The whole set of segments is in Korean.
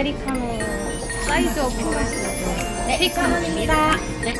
아메리카노 사이즈 오픈하시죠. 네, 1,000원입니다. 네,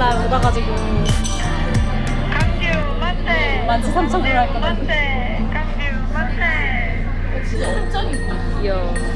날 오다가지고 강규 맞대. 만지 3,000원 할 거다. 맞대. 강규 맞대. 진짜 깜짝이야. 귀여워.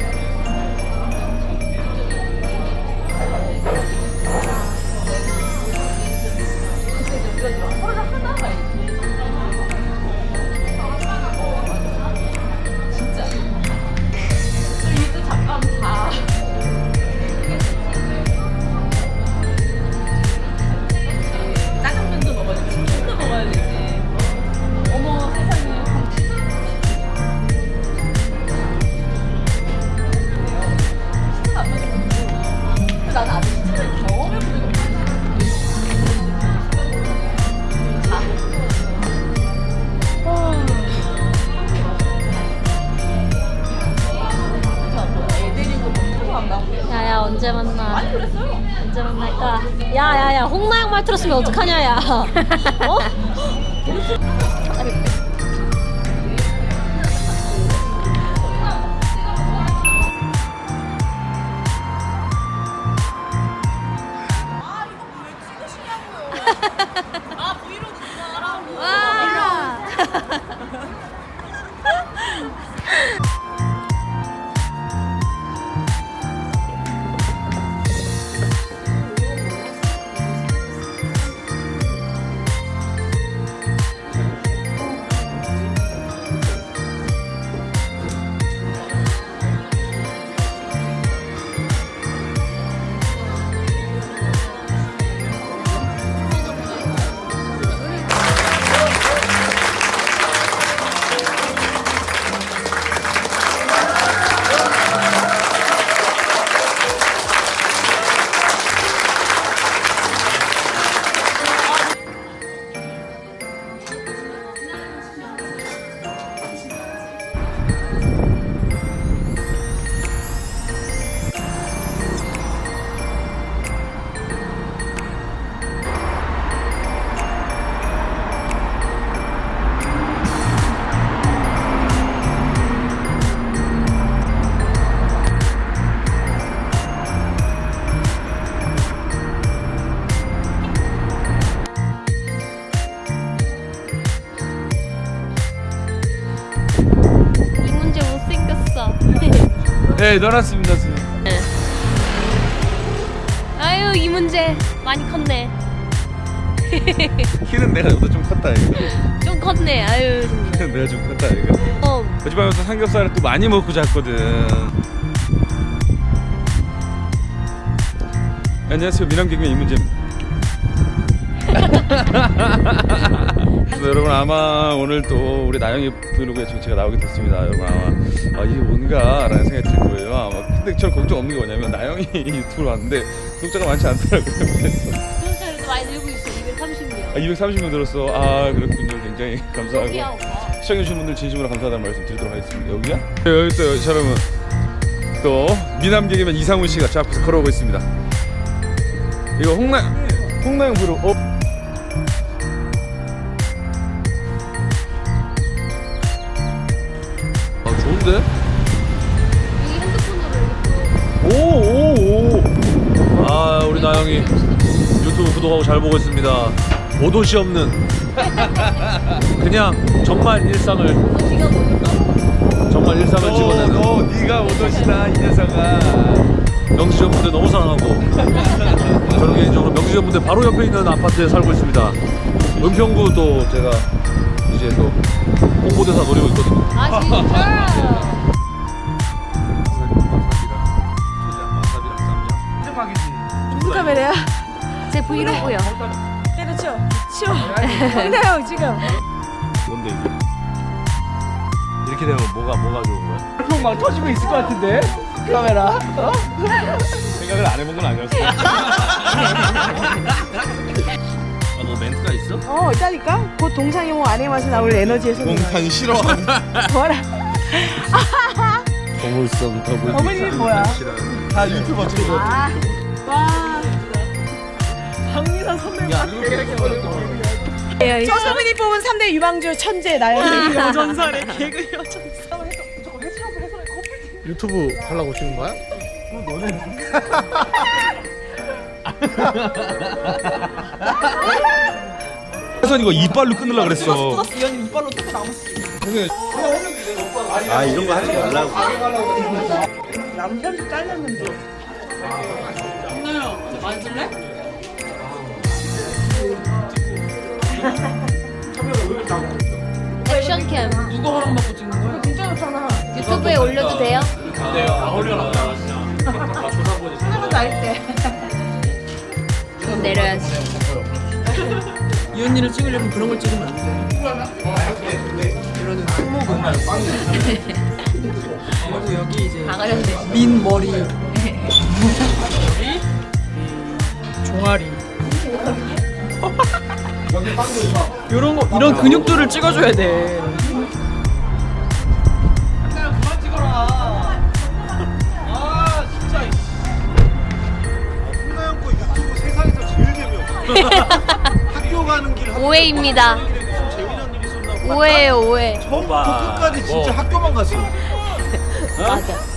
야야야 홍나영 말 들었으면 어떡하냐 야. 어? 와. 네, 넣어놨습니다, 선생님. 아유 이 문제 많이 컸네. 키는 내가 너보다 좀 컸다, 이거. 좀 컸네. 아유 정말. 키는 내가 좀 컸다, 이거. 어 어젯밤에 또 삼겹살을 또 많이 먹고 잤거든. 안녕하세요, 미남 개그맨 이문재입니다. 그래서 여러분 아마 오늘 또 우리 나영이 브이로그에 좀 제가 나오게 됐습니다. 여러분 아마 아 이게 뭔가라는 생각이 들 거예요. 아마 근데 저는 걱정 없는 게 뭐냐면 나영이 유튜브를 봤는데 구독자가 많지 않더라고요. 그래서 구독자들도 많이 늘고 있어. 230명. 아, 230명 들었어. 아 그렇군요. 굉장히 감사하고 오빠. 시청해주신 분들 진심으로 감사하다는 말씀 드리도록 하겠습니다. 여기야? 네, 여기 또 여- 여러분 또 미남 개그맨 이상훈 씨가 저 앞에서 걸어오고 있습니다. 이거 홍나 홍나영 부로 어? 좋은데? 핸드폰으로 오오오. 아 우리 나영이 유튜브 구독하고 잘 보고 있습니다. 오도시 없는. 그냥 정말 일상을 정말 일상을 찍어내는. 너 네가 오도시다 이 녀석아. 명지전 분들 너무 사랑하고. 저는 개인적으로 명지전 분들 바로 옆에 있는 아파트에 살고 있습니다. 은평구 또 제가 이제 또 홍보대사 노리고 있거든요. 아 진짜? 카메라야? 제 브이로그요. 때려쳐. 치워. 혼나요 지금. 뭔데 이게? 이렇게 되면 뭐가 뭐가 좋은 거야? 막 터지고 있을 것 같은데? 카메라. 어? 생각을 안 해본 건 아니었어. 있어? 어 있다니까. 곧 동상이몽 안에 와서 나올 에너지에서. 몽탄 싫어. 뭐라? 거물성 더블 어머니 뭐야? 다 유튜버 찍어. 아. 와. 박미선 선배 서수빈이 뽑은 3대 유망주 천재 나연이 여전설의 개그 여전설. 유튜브 하려고 찍는 거야? 하선 이거 이빨로 끊으려 그랬어. 이현이 이빨로 뜯고 남았어. 아 이런 거 하지 말라고. 남편도 잘렸는데. 액션캠. 누구 허락받고 찍는 거야? 진짜 좋잖아. 유튜브에 올려도 돼요? 하나만 나을 때. 좀 내려야지. 이 언니를 찍으려면 그런 걸 찍으면 안 돼. 이런 손목은 그리고 여기 이제. 민 머리 머리 종아리 이런 거 이런 근육들을 찍어줘야 돼. 오해입니다. 오해예요, 오해. 처음부터 끝까지 진짜 학교만 갔어 맞아.